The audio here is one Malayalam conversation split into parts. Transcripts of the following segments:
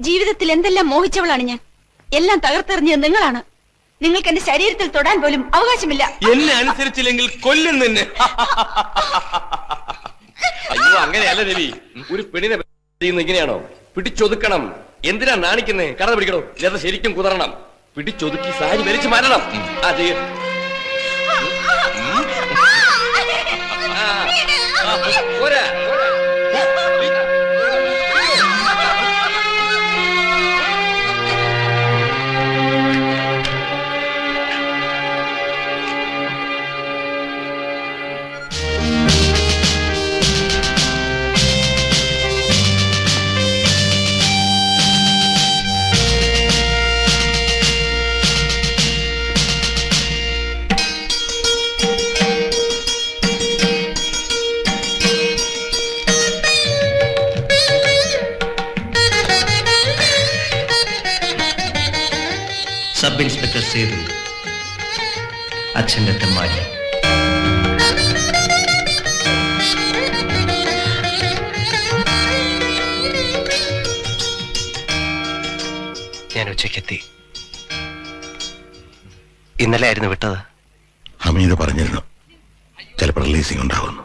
ജീവിതത്തിൽ എന്തെല്ലാം മോഹിച്ചവളാണ് ഞാൻ എല്ലാം തകർത്തെറിഞ്ഞത് നിങ്ങളാണ് നിങ്ങൾക്ക് എന്റെ ശരീരത്തിൽ തൊടാൻ പോലും അവകാശമില്ല എന്നെ അനുസരിച്ചില്ലെങ്കിൽ കൊല്ലും നിന്നെ അയ്യോ അങ്ങനെയല്ല രവി ഒരു പെണ്ണിനെ ചെയ്യുന്ന ഇങ്ങനെയാണോ പിടിച്ചൊതുക്കണം എന്തിനാ നാണിക്കുന്നേ കട പിടിക്കണോ ഇല്ലാതെ ശരിക്കും കുതറണം പിടിച്ചൊതുക്കി സാരി വലിച്ചു മാറ്റണം അതെ പോരാ ഞാൻ ഉച്ചയ്ക്കെത്തി. ഇന്നലെ ആയിരുന്നു വിട്ടത്. ഹമീദ് പറഞ്ഞിരുന്നു. ചിലപ്പോൾ റിലീസിംഗ് ഉണ്ടാവുന്നു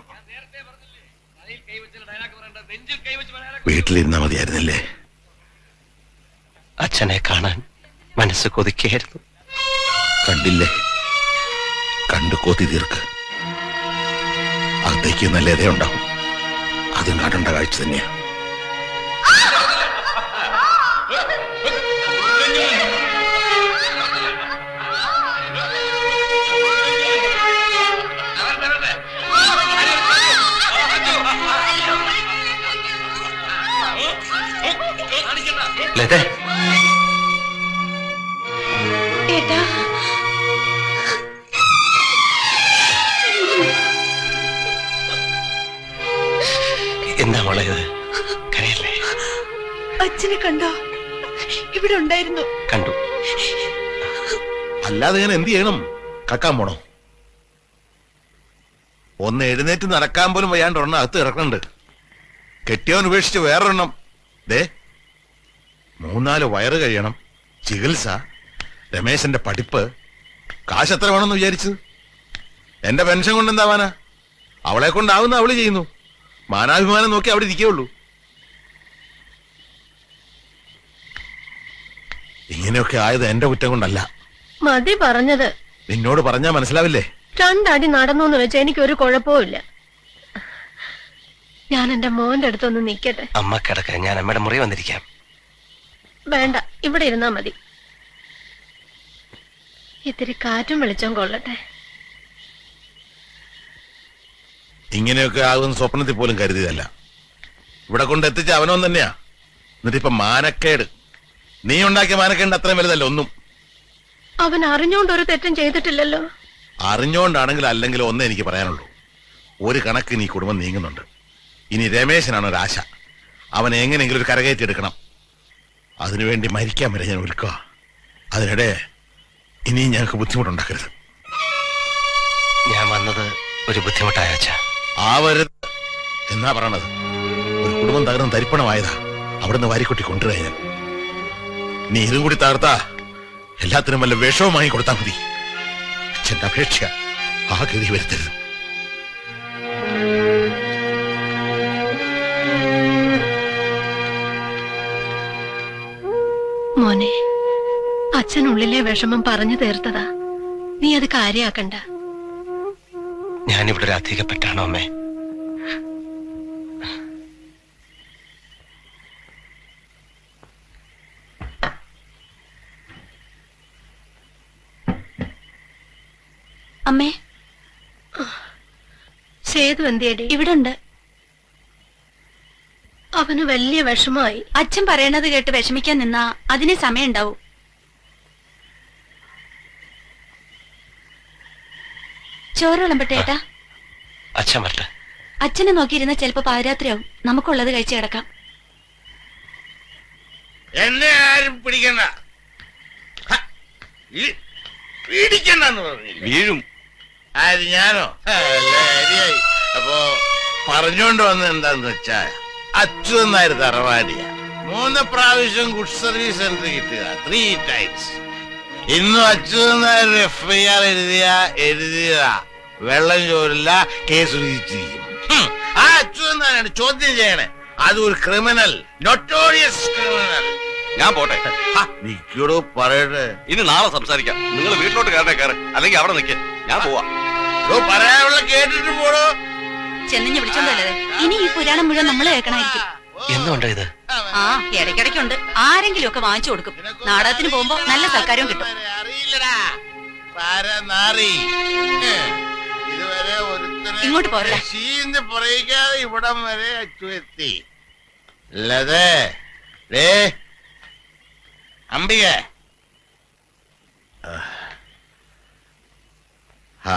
വീട്ടിലിരുന്നാ മതിയായിരുന്നില്ലേ? അച്ഛനെ കാണാൻ മനസ്സ് കൊതിക്കുകയായിരുന്നു. കണ്ടില്ലേ? കണ്ടു കൊതി തീർക്ക്. അകത്തേക്ക് നല്ലതേ ഉണ്ടാവും അതും കാണേണ്ട കാഴ്ച തന്നെയാ. ലതേ എന്താ മോളെ ഇത്? കരയല്ലേ? അച്ഛനെ കണ്ടോ? ഇവിടെ ഉണ്ടായിരുന്നു. കണ്ടു. അല്ലാതെ ഞാൻ എന്ത് ചെയ്യണം? കക്കാൻ പോണോ? ഒന്ന് എഴുന്നേറ്റ് നടക്കാൻ പോലും വയ്യാണ്ട് ഒരെണ്ണം അകത്ത് ഇറക്കണ്ട് കെട്ടിയവൻ ഉപേക്ഷിച്ച് വേറൊരെണ്ണം. ദേ മൂന്നാൽ വയറ് കഴിയണം. ചികിത്സ. രമേശന്റെ പഠിപ്പ്. കാശ് എത്ര വേണമെന്ന് വിചാരിച്ചു എന്റെ പെൻഷൻ കൊണ്ട് എന്താവാനാ അവളെ കൊണ്ടാവുന്ന അവൾ ചെയ്യുന്നു. മാനാഭിമാനം നോക്കി അവിടെ ഇരിക്കുകയുള്ളൂ ഇങ്ങനെയൊക്കെ ആയത് എന്റെ കുറ്റം കൊണ്ടല്ല. മതി പറഞ്ഞത്. നിന്നോട് പറഞ്ഞാ മനസ്സിലാവില്ലേ? രണ്ടടി നടന്നു എന്ന് വെച്ചാൽ എനിക്കൊരു കുഴപ്പമില്ല ഞാൻ എന്റെ മോന്റെ അടുത്തൊന്ന് നിക്കട്ടെ. അമ്മ കിടക്ക. ഞാൻ അമ്മയുടെ മുറി വന്നിരിക്കാം. വേണ്ട ഇവിടെ ഇരുന്നാ മതി. ഇത്തിരി കാറ്റും വെളിച്ചം കൊള്ളട്ടെ. ഇങ്ങനെയൊക്കെ ആകുന്ന സ്വപ്നത്തിൽ പോലും കരുതിയതല്ല. ഇവിടെ കൊണ്ട് എത്തിച്ച അവനോ തന്നെയാ. എന്നിട്ടിപ്പൊ മാനക്കേട്. നീ ഉണ്ടാക്കിയ മാനക്കേട് അത്രയും വലുതല്ല ഒന്നും. അവൻ അറിഞ്ഞോണ്ട് ഒരു തെറ്റും ചെയ്തിട്ടില്ലല്ലോ. അറിഞ്ഞോണ്ടാണെങ്കിൽ അല്ലെങ്കിൽ ഒന്നേ എനിക്ക് പറയാനുള്ളൂ. ഒരു കണക്കിന് ഈ കുടുംബം നീങ്ങുന്നുണ്ട്. ഇനി രമേശനാണ് ഒരു ആശ അവൻ എങ്ങനെയെങ്കിലും ഒരു കരകയറ്റി എടുക്കണം അതിനുവേണ്ടി മരിക്കാൻ വരെ ഞാൻ ഒരുക്കുക. അതിനിടെ ഇനിയും ഞങ്ങൾക്ക് ബുദ്ധിമുട്ടുണ്ടാക്കരുത്. ഞാൻ വന്നത് ഒരു ബുദ്ധിമുട്ടായ ആവരുത് എന്നാ പറയണത്. ഒരു കുടുംബം തകർന്ന് തരിപ്പണമായതാ. അവിടുന്ന് വാരിക്കുട്ടി കൊണ്ടുവരാ ഞാൻ. നീ ഇതും കൂടി തകർത്താ എല്ലാത്തിനും വല്ല വിഷവും വാങ്ങി കൊടുത്താൽ മതി. അച്ഛന്റെ അപേക്ഷ ആ ഗതി വരുത്തരുത്. മോനെ അച്ഛനുള്ളിലെ വിഷമം പറഞ്ഞു തീർത്തതാ. നീ അത് കാര്യാക്കണ്ട. ഞാനിവിടെ ഒരു അധികപ്പെട്ടാണോ അമ്മേ. അമ്മേ സേതു എന്തിയടി? ഇവിടെ ഉണ്ട് അവന് വലിയ വിഷമമായി. അച്ഛൻ പറയണത് കേട്ട് വിഷമിക്കാൻ നിന്നാ അതിന് സമയം ഉണ്ടാവും ചോറ് വിളമ്പട്ടെ ഏട്ടാ? അച്ഛൻ വരട്ടെ. അച്ഛനെ നോക്കിയിരുന്ന ചിലപ്പോ പാതിരാത്രിയാവും. നമുക്കുള്ളത് കഴിച്ചു കിടക്കാം. എന്നെ ആരും പിടിക്കണ്ട. ഹ, ഈ- പിടിക്കണ്ടെന്ന് പറഞ്ഞു വീഴും. ആര് ഞാനോ? ശരിയായി. അപ്പോ പറഞ്ഞോണ്ട് വന്നത് എന്താന്ന് വെച്ചാ അച്യുതൻ നായർ തറവാടിയ. മൂന്ന് പ്രാവശ്യം ഗുഡ് സർവീസ് സെന്റർ കിട്ടുക. ത്രീ ടൈംസ് ഇന്നും അച്യുതനായർ എഫ് ഐ ആർ എഴുതിയ എഴുതിയതാ. വെള്ളം ചോരില്ല കേസ് വിധിച്ചിരിക്കും ആ അച്യുതനാരാണ് ചോദ്യം ചെയ്യണേ. അത് ഒരു ക്രിമിനൽ നൊട്ടോറിയസ് ക്രിമിനൽ ഞാൻ പോട്ടെ. നിക്കോടോ പറയട്ടെ. ഇനി നാളെ സംസാരിക്കാം. നിങ്ങൾ വീട്ടിലോട്ട് കയറേ കയറ്. അല്ലെങ്കിൽ അവിടെ നിൽക്കേ ഞാൻ പോവാ. പറയാനുള്ള കേട്ടിട്ട് പോടോ. ചെന്നിഞ്ഞ് വിളിച്ചോണ്ടല്ലേ ഇനി ഈ പുരാണം മുഴുവൻ നമ്മൾ കേൾക്കണായിരിക്കും എന്തുകൊണ്ടോ ഇത്? ആ ഇടയ്ക്കിടയ്ക്കുണ്ട്. ആരെങ്കിലും ഒക്കെ വാങ്ങിച്ചു കൊടുക്കും. നാടകത്തിന് പോകുമ്പോ നല്ല സൽക്കാരവും കിട്ടും. ഇങ്ങോട്ട് പോരല്ല പറയിക്കാതെ ഇവിടം വരെ അച്ചു എത്തി അല്ലതെ അംബിക ആ.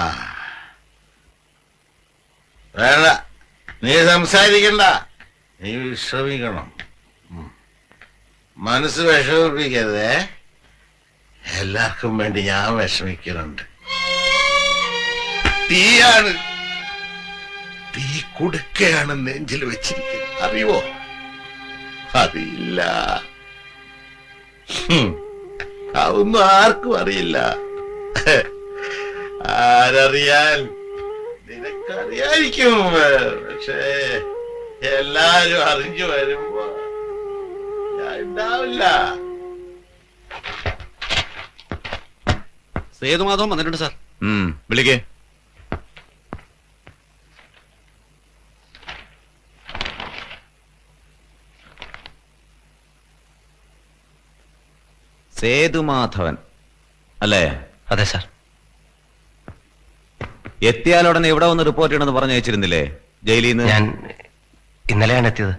വേണ്ട. നീ സംസാരിക്കണ്ട. നീ വിശ്രമിക്കണം. മനസ്സ് വിഷമിപ്പിക്കരുതേ. എല്ലാവർക്കും വേണ്ടി ഞാൻ വിഷമിക്കുന്നുണ്ട്. തീയാണ്. തീ കുടുക്കയാണ് നെഞ്ചിൽ വെച്ചിരിക്കുന്നത്. അറിയുവോ? അറിയില്ല. അതൊന്നും ആർക്കും അറിയില്ല. ആരറിയാൻ? നിനക്കറിയായിരിക്കും പക്ഷേ എല്ലാരും അറിഞ്ഞു വരുമ്പോ ഞാൻ ഉണ്ടാവില്ല സേതുമാധവൻ വന്നിട്ടുണ്ട് സാർ. വിളിക്കേ. സേതുമാധവൻ. അല്ലേ? അതെ സാർ. എത്തിയാലുടനെ ഇവിടെ വന്ന് റിപ്പോർട്ട് ചെയ്യണമെന്ന് പറഞ്ഞു അയച്ചിരുന്നില്ലേ? ജയിലിൽ നിന്ന്? ഞാൻ ഇന്നലെയാണ് എത്തിയത്.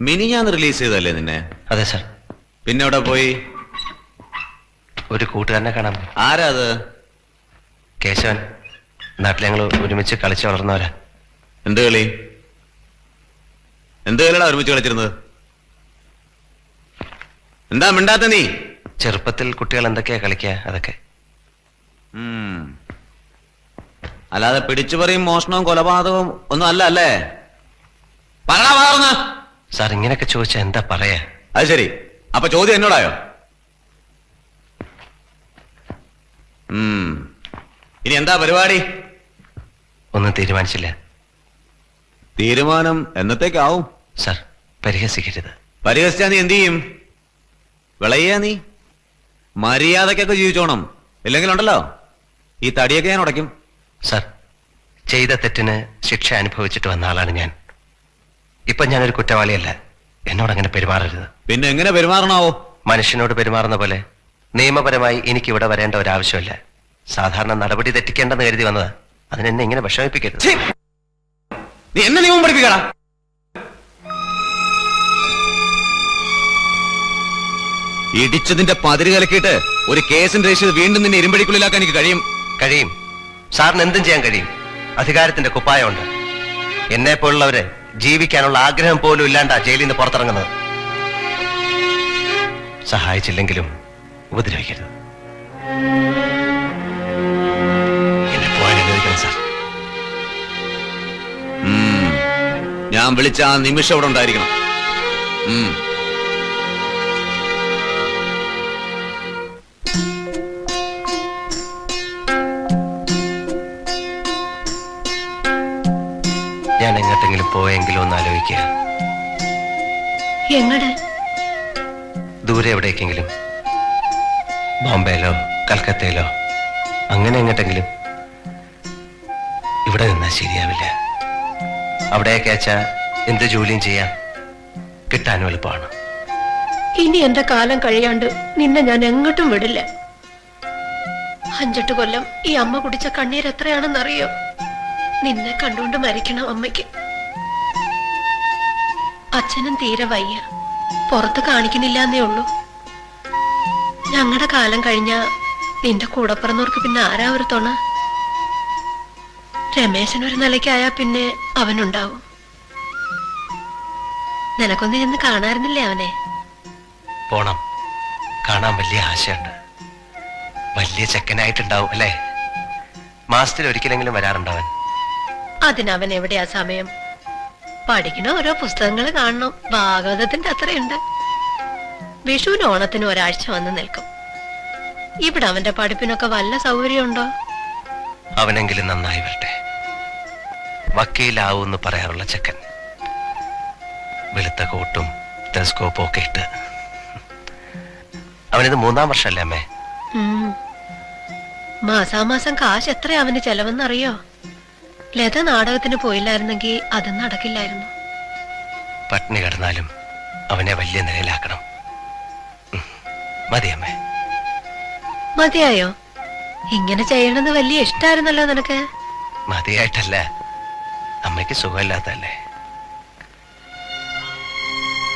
മിനി ഞാൻ റിലീസ് ചെയ്തല്ലേ നിന്നെ? അതെ സാർ പിന്നെ അവിടെ പോയി? ഒരു കൂട്ടുകാരനെ കാണാൻ പോയി. ആരാ അത്? കേശവൻ. നാട്ടിൽ ഞങ്ങൾ ഒരുമിച്ച് കളിച്ച് വളർന്നവരാ. എന്ത് കളി? എന്ത് കളിയടാ ഒരുമിച്ച് കളിച്ചിരുന്നത്? എന്താ മിണ്ടാത്ത നീ? ചെറുപ്പത്തിൽ കുട്ടികൾ എന്തൊക്കെയാ കളിക്കുക? അതൊക്കെ. ഉം. അല്ലാതെ പിടിച്ചു പറയും മോഷണവും കൊലപാതകവും ഒന്നും അല്ല അല്ലേ? പറടാ വളർന്ന് സാർ ഇങ്ങനെയൊക്കെ ചോദിച്ചാൽ എന്താ പറയാ? അത് ശരി. അപ്പൊ ചോദ്യം എന്നോടായോ. ഇനി എന്താ പരിപാടി? ഒന്നും തീരുമാനിച്ചില്ല. തീരുമാനം എന്നത്തേക്കാവും? സാർ പരിഹസിക്കരുത്. പരിഹസിച്ചാ നീ എന്ത് ചെയ്യും? വിളയ്യാ നീ? മര്യാദക്കൊക്കെ ജീവിച്ചോണം. ഇല്ലെങ്കിലുണ്ടല്ലോ? ഈ തടിയൊക്കെ ഞാൻ ഉടയ്ക്കും. സാർ ചെയ്ത തെറ്റിന് ശിക്ഷ അനുഭവിച്ചിട്ട് വന്ന ആളാണ് ഞാൻ. ഇപ്പൊ ഞാനൊരു കുറ്റവാളിയല്ല. എന്നോട് അങ്ങനെ പെരുമാറരുത്. പിന്നെ എങ്ങനെ പെരുമാറണാവോ? മനുഷ്യനോട് പെരുമാറുന്ന പോലെ നിയമപരമായി എനിക്ക് ഇവിടെ വരേണ്ട ഒരു ആവശ്യമില്ല സാധാരണ നടപടി തെറ്റിക്കേണ്ടെന്ന് കരുതി വന്നത്. അതിനെന്നെ ഇങ്ങനെ വിഷമിപ്പിക്കരുത്. ഛീ! നീ എന്നെ നിയമം പഠിപ്പിക്കടാ. ഇടിച്ചതിന്റെ പതിര് കലക്കിയിട്ട് ഒരു കേസിന്റെ രജിസ്റ്റർ വീണ്ടും നിന്നെ ഇരുമ്പടിക്കുള്ളിലാക്കാൻ എനിക്ക് കഴിയും? കഴിയും. സാറിന് എന്തും ചെയ്യാൻ കഴിയും. അധികാരത്തിന്റെ കുപ്പായമുണ്ട്. എന്നെ പോലുള്ളവരെ ജീവിക്കാനുള്ള ആഗ്രഹം പോലും ഇല്ലാണ്ടാ ജയിലിൽ നിന്ന് പുറത്തിറങ്ങുന്നത്. സഹായിച്ചില്ലെങ്കിലും ഉപദ്രവിക്കരുത്. ഞാൻ വിളിച്ച ആ നിമിഷം അവിടെ ഉണ്ടായിരിക്കണം. പോയെങ്കിലും ഒന്ന് ആലോചിക്കുക എങ്ങട്? ദൂരെ എവിടേക്കെങ്കിലും? ബോംബെയിലോ കൽക്കത്തയിലോ അങ്ങനെ എങ്ങോട്ടെങ്കിലും? ഇവിടെ നിന്നാൽ ശരിയാവില്ല. അവിടെയൊക്കെ അച്ഛാ എന്ത് ജോലിയും ചെയ്യാം. കിട്ടാനും എളുപ്പമാണ്. ഇനി എന്റെ കാലം കഴിയാണ്ട് നിന്നെ ഞാൻ എങ്ങോട്ടും വിടില്ല. അഞ്ചെട്ട് കൊല്ലം ഈ അമ്മ കുടിച്ച കണ്ണീർ എത്രയാണെന്നറിയോ? നിന്നെ കണ്ടുകൊണ്ട് മരിക്കണം അമ്മയ്ക്ക്. അച്ഛനും തീരെ വയ്യ. പുറത്ത് കാണിക്കുന്നില്ല എന്നേ ഉള്ളൂ. ഞങ്ങളുടെ കാലം കഴിഞ്ഞ നിന്റെ കൂടെ പിറന്നവർക്ക് പിന്നെ ആരാ ഒരു തുണ? രമേശൻ ഒരു നിലയ്ക്കായാ പിന്നെ അവനുണ്ടാവും. നിനക്കൊന്ന് ചെന്ന് കാണാറുന്നില്ലേ അവനെ? പോണം. കാണാൻ വലിയ ആശയുണ്ട്. വലിയ ചെക്കനായിട്ടുണ്ടാവും അല്ലേ? മാസത്തിൽ ഒരിക്കലെങ്കിലും വരാറുണ്ടവൻ. അതിനവൻ എവിടെയാ സമയം? പഠിക്കണ ഓരോ പുസ്തകങ്ങൾ കാണണം. ഭാഗവതത്തിന്റെ അത്രയുണ്ട്. വിഷുവിന് ഓണത്തിന് ഒരാഴ്ച വന്ന് നിൽക്കും. ഇവിടെ അവന്റെ പഠിപ്പിനൊക്കെ വല്ല സൗകര്യമുണ്ടോ? അവനെങ്കിലും നന്നായി വരട്ടെ. വക്കീലാവൂന്ന് പറയാറുള്ള ചെക്കൻ. വെളുത്ത കോട്ടും ടെലസ്കോപ്പും ഒക്കെ ഇട്ട്. അവനിത് മൂന്നാം വർഷമല്ലേ അമ്മേ. മാസാമാസം കാശ് എത്രയാ അവന് ചെലവെന്നറിയോ? ലത നാടകത്തിന് പോയില്ലായിരുന്നെങ്കിൽ അത് നടക്കില്ലായിരുന്നു. പട്ടിണി കടന്നാലും അവനെ വലിയ നിലയിലാക്കണം. മതിയമ്മേ മതിയായോ? ഇങ്ങനെ ചെയ്യണമെന്ന് വലിയ ഇഷ്ടായിരുന്നല്ലോ നിനക്ക്. മതിയായിട്ടല്ല. അമ്മയ്ക്ക് സുഖമില്ലാത്തല്ലേ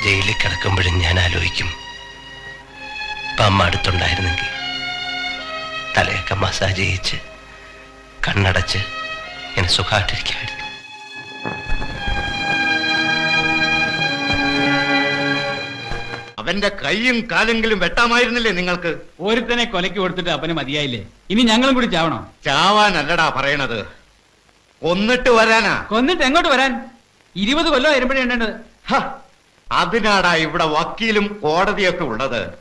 ജയിലിൽ കിടക്കുമ്പോഴും ഞാൻ ആലോചിക്കും. ഇപ്പൊ അമ്മ അടുത്തുണ്ടായിരുന്നെങ്കിൽ തലയൊക്കെ മസാജ് ചെയ്യിച്ച് കണ്ണടച്ച് ഇങ്ങനെ സുഖമായിട്ടിരിക്കായിരുന്നു അവന്റെ കൈയും കാലെങ്കിലും വെട്ടാമായിരുന്നില്ലേ നിങ്ങൾക്ക്? ഒരുത്തനെ കൊലയ്ക്ക് കൊടുത്തിട്ട് അപ്പന് മതിയായില്ലേ? ഇനി ഞങ്ങളും കൂടി ചാവണോ? ചാവാനല്ലടാ പറയണത്. കൊന്നിട്ട് വരാനാ? കൊന്നിട്ട് എങ്ങോട്ട് വരാൻ? ഇരുപത് കൊല്ലം വരുമ്പോഴേ അതിനാടാ ഇവിടെ വക്കീലും കോടതിയൊക്കെ ഉള്ളത്.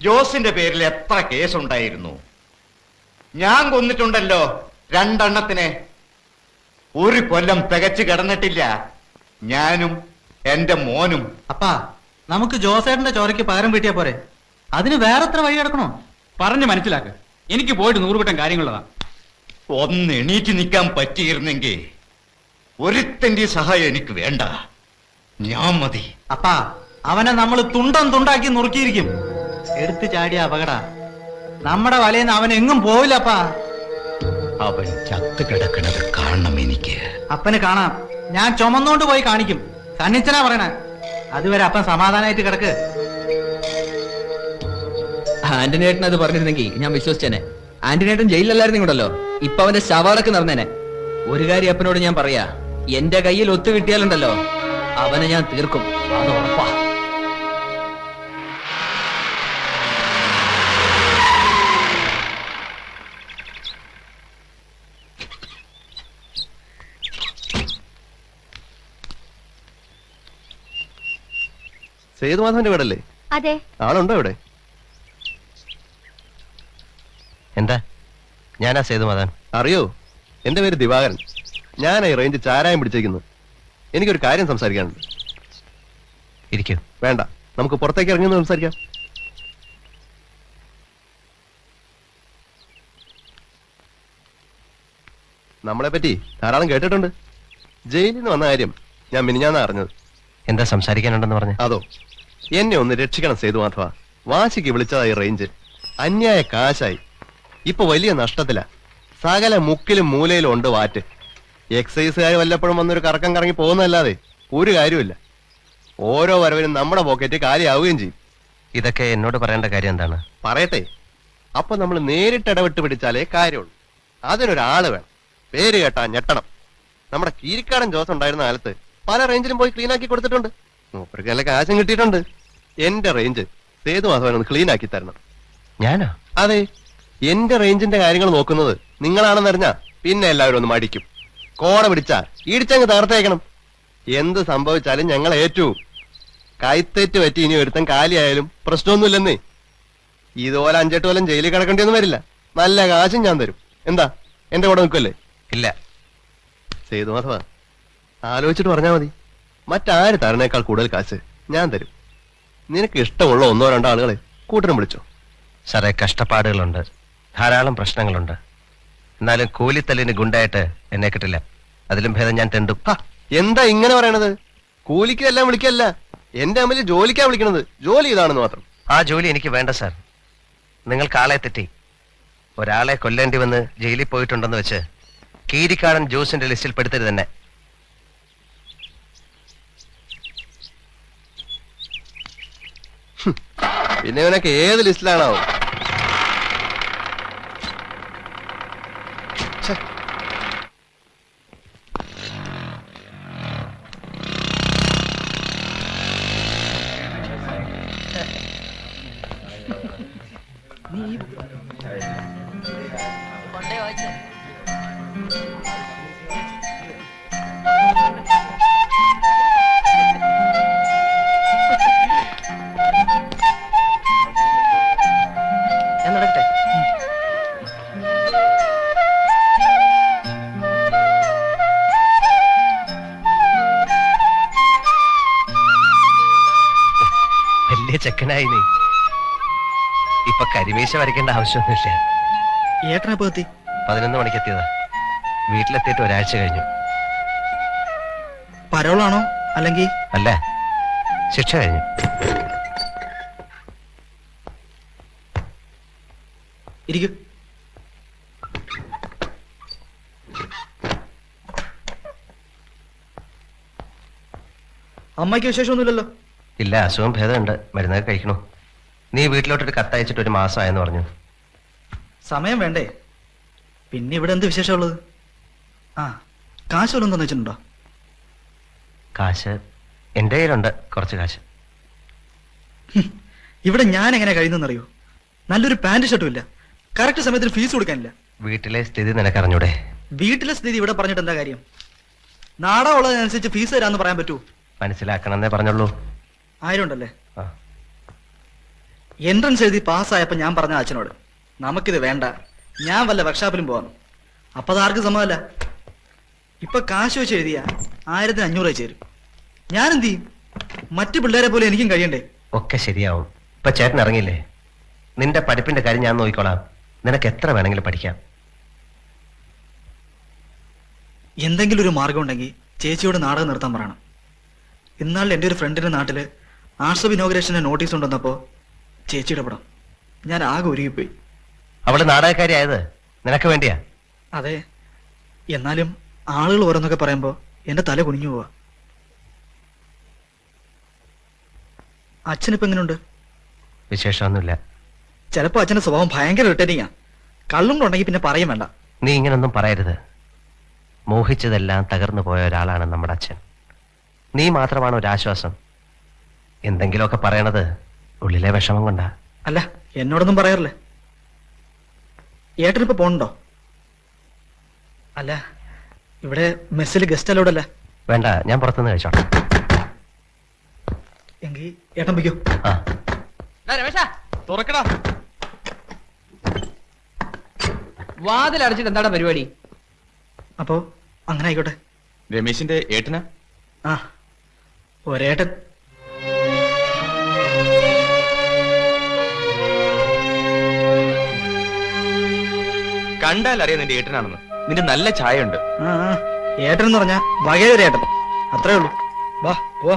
ജോസിന്റെ പേരിൽ എത്ര കേസുണ്ടായിരുന്നു? ഞാൻ കൊന്നിട്ടുണ്ടല്ലോ. രണ്ടെണ്ണത്തിനെ ഒരു കൊല്ലം തികച്ചു കിടന്നിട്ടില്ല. ഞാനും എന്റെ മോനും. അപ്പാ നമുക്ക് ജോസേട്ടന്റെ ചോരയ്ക്ക് പകരം വീട്ടിയാ പോരെ? അതിന് വേറെ എത്ര വഴി കിടക്കണോ പറഞ്ഞു മനസ്സിലാക്ക്. എനിക്ക് പോയിട്ട് നൂറുകൂട്ടം കാര്യങ്ങളതാ ഒന്ന് എണീറ്റ് നിൽക്കാൻ പറ്റിയിരുന്നെങ്കിൽ ഒരുത്തന്റെ സഹായം എനിക്ക് വേണ്ട. ഞാൻ മതി. അപ്പാ അവനെ നമ്മൾ തുണ്ടം തുണ്ടാക്കി നുറുക്കിയിരിക്കും. എടുത്തു ചാടിയ അപകട. നമ്മുടെ വലയിന്ന് അവൻ എങ്ങും പോവില്ലപ്പാ. അവൻ ചത്തു കിടക്കുന്നത് കാണണം എനിക്ക്. അപ്പന് കാണാം. ഞാൻ ചുമന്നോണ്ട് പോയി കാണിക്കും. സന്നിച്ചനാ പറയണ. അതുവരെ അപ്പൻ സമാധാനമായിട്ട് കിടക്ക്. ആന്റണിയേട്ടൻ അത് പറഞ്ഞിരുന്നെങ്കിൽ ഞാൻ വിശ്വസിച്ചേനെ. ആന്റണിയേട്ടൻ ജയിലിലല്ലായിരുന്നു ഇങ്ങോട്ടല്ലോ ഇപ്പൊ അവന്റെ ശവാടക്ക് നടന്നേനെ. ഒരു കാര്യം അപ്പനോട് ഞാൻ പറയാ. എന്റെ കയ്യിൽ ഒത്തു കിട്ടിയാലുണ്ടല്ലോ അവനെ ഞാൻ തീർക്കും. അത് ഉറപ്പാ. സേതുമാധവന്റെ വീടല്ലേ? അതെ. ആളുണ്ടോ ഇവിടെ? എന്താ? ഞാനാ സേതുമാധവൻ. അറിയോ? എന്റെ പേര് ദിവാകരൻ. ഞാനാ ഈ റേഞ്ച് ചാരായം പിടിച്ചേക്കുന്നു എനിക്കൊരു കാര്യം സംസാരിക്കാനുണ്ട്. ഇരിക്കൂ. വേണ്ട. നമുക്ക് പുറത്തേക്ക് ഇറങ്ങി ഒന്ന് സംസാരിക്കാം. നമ്മളെ പറ്റി ധാരാളം കേട്ടിട്ടുണ്ട്. ജയിലിൽ നിന്ന് വന്ന കാര്യം ഞാൻ മിനിഞ്ഞാന്നാ അറിഞ്ഞത്. എന്താ സംസാരിക്കാനുണ്ടെന്ന് പറഞ്ഞു? അതോ? എന്നെ ഒന്ന് രക്ഷിക്കണം സേതു മാധവ. വാശിക്ക് വിളിച്ചതായി റേഞ്ച്. അന്യായ കാശായി. ഇപ്പൊ വലിയ നഷ്ടത്തില. സകല മുക്കിലും മൂലയിലും ഉണ്ട് വാറ്റ്. എക്സൈസുകാർ വല്ലപ്പോഴും വന്നൊരു കറക്കം കറങ്ങി പോകുന്നതല്ലാതെ ഒരു കാര്യമില്ല ഓരോ വരവിനും നമ്മുടെ പോക്കറ്റ് കാലിയാവുകയും ചെയ്യും. ഇതൊക്കെ എന്നോട് പറയേണ്ട കാര്യം എന്താണ്? പറയട്ടെ. അപ്പൊ നമ്മൾ നേരിട്ട് ഇടപെട്ട് പിടിച്ചാലേ കാര്യമുള്ളൂ. അതിനൊരാൾ വേണം. പേര് കേട്ടാ ഞെട്ടണം. നമ്മുടെ കീരിക്കാടൻ ജോസ് ഉണ്ടായിരുന്ന കാലത്ത് പല റേഞ്ചിലും പോയി ക്ലീൻ ആക്കി കൊടുത്തിട്ടുണ്ട്. മൂപ്പർക്ക് നല്ല കാശും കിട്ടിയിട്ടുണ്ട്. എന്റെ റേഞ്ച് സേതു മാധവൻ ഒന്ന് ക്ലീൻ ആക്കി തരണം. ഞാനോ? അതെ. എന്റെ റേഞ്ചിന്റെ കാര്യങ്ങൾ നോക്കുന്നത് നിങ്ങളാണെന്നറിഞ്ഞാ പിന്നെ എല്ലാവരും ഒന്ന് മടിക്കും. കോട പിടിച്ചാ ഇടിച്ചങ്ങ് തകർത്തേക്കണം. എന്ത് സംഭവിച്ചാലും ഞങ്ങൾ ഏറ്റു. കൈത്തേറ്റ് പറ്റി ഇനി ഒരുത്തൻ കാലിയായാലും പ്രശ്നമൊന്നുമില്ലെന്നേ. ഇതുപോലെ അഞ്ചെട്ട് കൊല്ലം ജയിലിൽ കിടക്കേണ്ടിയൊന്നും വരില്ല. നല്ല കാശും ഞാൻ തരും. എന്താ? എന്റെ കൂടെ നിൽക്കല്ലേ ഇല്ല. സേതു മാധവ ആലോചിച്ചിട്ട് പറഞ്ഞാ മതി. മറ്റാര് തരണേക്കാൾ കൂടുതൽ കാശ് ഞാൻ തരും. നിനക്ക് ഇഷ്ടമുള്ള ഒന്നോ രണ്ടോ ആളുകളെ കൂട്ടിനും വിളിച്ചോ. സാറേ കഷ്ടപ്പാടുകളുണ്ട്. ധാരാളം പ്രശ്നങ്ങളുണ്ട്. എന്നാലും കൂലിത്തല്ലിന് ഗുണ്ടായിട്ട് എന്നെ കിട്ടില്ല. അതിലും ഭേദം ഞാൻ തെണ്ടും. എന്താ ഇങ്ങനെ പറയണത്? കൂലിക്ക് എല്ലാം വിളിക്കല്ല. എന്റെ അമ്മയിൽ ജോലിക്കാ വിളിക്കണത്. ജോലി ഇതാണെന്ന് മാത്രം. ആ ജോലി എനിക്ക് വേണ്ട സാർ. നിങ്ങൾക്ക് ആളെ തെറ്റി. ഒരാളെ കൊല്ലേണ്ടി വന്ന് ജയിലിൽ പോയിട്ടുണ്ടെന്ന് വെച്ച് കീരിക്കാടൻ ജോസിന്റെ ലിസ്റ്റിൽ പെടുത്തരുത് തന്നെ പിന്നെ ഇവനൊക്കെ ഏത് ലിസ്റ്റിലാണോ നീ കൊണ്ടേ ചെക്കനായി നീ ഇപ്പൊ കരിമീശ വരയ്ക്കേണ്ട ആവശ്യമൊന്നുമില്ല. ഏട്ടനാ പോത്തി പതിനൊന്ന് മണിക്ക് എത്തിയതാ വീട്ടിലെത്തിയിട്ട് ഒരാഴ്ച കഴിഞ്ഞു. പരോളാണോ? അല്ലെങ്കിൽ അല്ല ശിക്ഷ കഴിഞ്ഞു. ഇരിക്കും. അമ്മയ്ക്ക് വിശേഷമൊന്നുമില്ലല്ലോ. ഇല്ല അസുഖം ഭേദമുണ്ട്. മരുന്നൊക്കെ കഴിക്കണോ? നീ വീട്ടിലോട്ടൊരു കത്തയച്ചിട്ട് ഒരു മാസമായെന്ന് പറഞ്ഞു. സമയം വേണ്ടേ? പിന്നെ ഇവിടെ എന്ത് വിശേഷമുള്ളത്? ആ കാശ് വല്ലതും തന്നു വെച്ചിട്ടുണ്ടോ? കാശ് എന്റെ കയ്യിലുണ്ട് കുറച്ച് കാശ്. ഇവിടെ ഞാൻ എങ്ങനെ കഴിയുന്നറിയോ നല്ലൊരു പാന്റ് ഷർട്ടും ഇല്ല. കറക്റ്റ് സമയത്തിന് ഫീസ് കൊടുക്കാനില്ല. വീട്ടിലെ സ്ഥിതി നിനക്കറിഞ്ഞൂടെ? വീട്ടിലെ സ്ഥിതി ഇവിടെ പറഞ്ഞിട്ട് എന്താ കാര്യം? നാടാ ഉള്ളതിനനുസരിച്ച് ഫീസ് തരാന്ന് പറയാൻ പറ്റൂ. മനസ്സിലാക്കണമെന്നേ പറഞ്ഞുള്ളൂ. ആയിരം ഉണ്ടല്ലേ എൻട്രൻസ് എഴുതി പാസ്സായപ്പോ ഞാൻ പറഞ്ഞ അച്ഛനോട് നമുക്കിത് വേണ്ട. ഞാൻ വല്ല വർക്ക്ഷോപ്പിലും പോവാന്ന് അപ്പൊ അത് ആർക്കും സമ്മതമല്ല. ഇപ്പൊ കാശ് വെച്ച് എഴുതിയ ആയിരത്തിന് അഞ്ഞൂറ് ചേരും. ഞാൻ എന്ത് ചെയ്യും? മറ്റു പിള്ളേരെ പോലെ എനിക്കും കഴിയണ്ടേ? ഒക്കെ ശരിയാവും. ഇപ്പൊ ചേട്ടൻ ഇറങ്ങില്ലേ നിന്റെ പഠിപ്പിന്റെ കാര്യം ഞാൻ നോക്കിക്കോളാം. നിനക്ക് എത്ര വേണമെങ്കിലും പഠിക്കാം. എന്തെങ്കിലും ഒരു മാർഗം ഉണ്ടെങ്കിൽ ചേച്ചിയോട് നാടകം നിർത്താൻ പറയണം. ഇന്നാളിൽ എന്റെ ഒരു ഫ്രണ്ടിന്റെ നാട്ടിൽ ആർട്സ് ഇനോഗ്രേഷന്റെ നോട്ടീസ് ഉണ്ടെന്നപ്പോ ചേച്ചിയുടെ പടം. ഞാൻ ആകെ ഒരുങ്ങിപ്പോയി അവൾ നാടകക്കാരി ആയത് നിനക്ക് വേണ്ടിയാ? അതെ. എന്നാലും ആളുകൾ ഓരോന്നൊക്കെ പറയുമ്പോ എന്റെ തല കുനിഞ്ഞു പോവാ. അച്ഛനിപ്പോ എങ്ങനെയുണ്ട് വിശേഷമൊന്നുമില്ല. ചിലപ്പോ അച്ഛന്റെ സ്വഭാവം ഭയങ്കര ഇറിറ്റേറ്റിംഗാ കള്ളും ഉണ്ടെങ്കിൽ പിന്നെ പറയും വേണ്ട. നീ ഇങ്ങനൊന്നും പറയരുത്. മോഹിച്ചതെല്ലാം തകർന്നു പോയ ഒരാളാണ് നമ്മുടെ അച്ഛൻ. നീ മാത്രമാണ് ഒരു ആശ്വാസം എന്തെങ്കിലുമൊക്കെ പറയണത് ഉള്ളിലെ വിഷമം കൊണ്ടാ. അല്ല എന്നോടൊന്നും പറയാറില്ലേ. ഏട്ടനിപ്പോ പോണുണ്ടോ? അല്ല ഇവിടെ മെസ്സിൽ ഗസ്റ്റ് അല്ലോടല്ല വേണ്ട ഞാൻ പുറത്തുനിന്ന് കഴിച്ചോട്ടെ എങ്കിൽ ഏട്ടൻ പിക്കോ ആ. തുറക്കടാ. വാതിൽ അടച്ചിട്ട് എന്താടാ പരിപാടി? അപ്പോ അങ്ങനെ ആയിക്കോട്ടെ. രമേശിന്റെ ഏട്ടനാ? ആ ഒരേട്ടൻ. കണ്ടാൽ അറിയാം നിന്റെ ഏട്ടനാണെന്ന്. നിന്റെ നല്ല ചായ ഉണ്ട് ഏട്ടൻ എന്ന് പറഞ്ഞാ വകയൊരേട്ടൻ അത്രേ ഉള്ളൂ. വാ പോവാ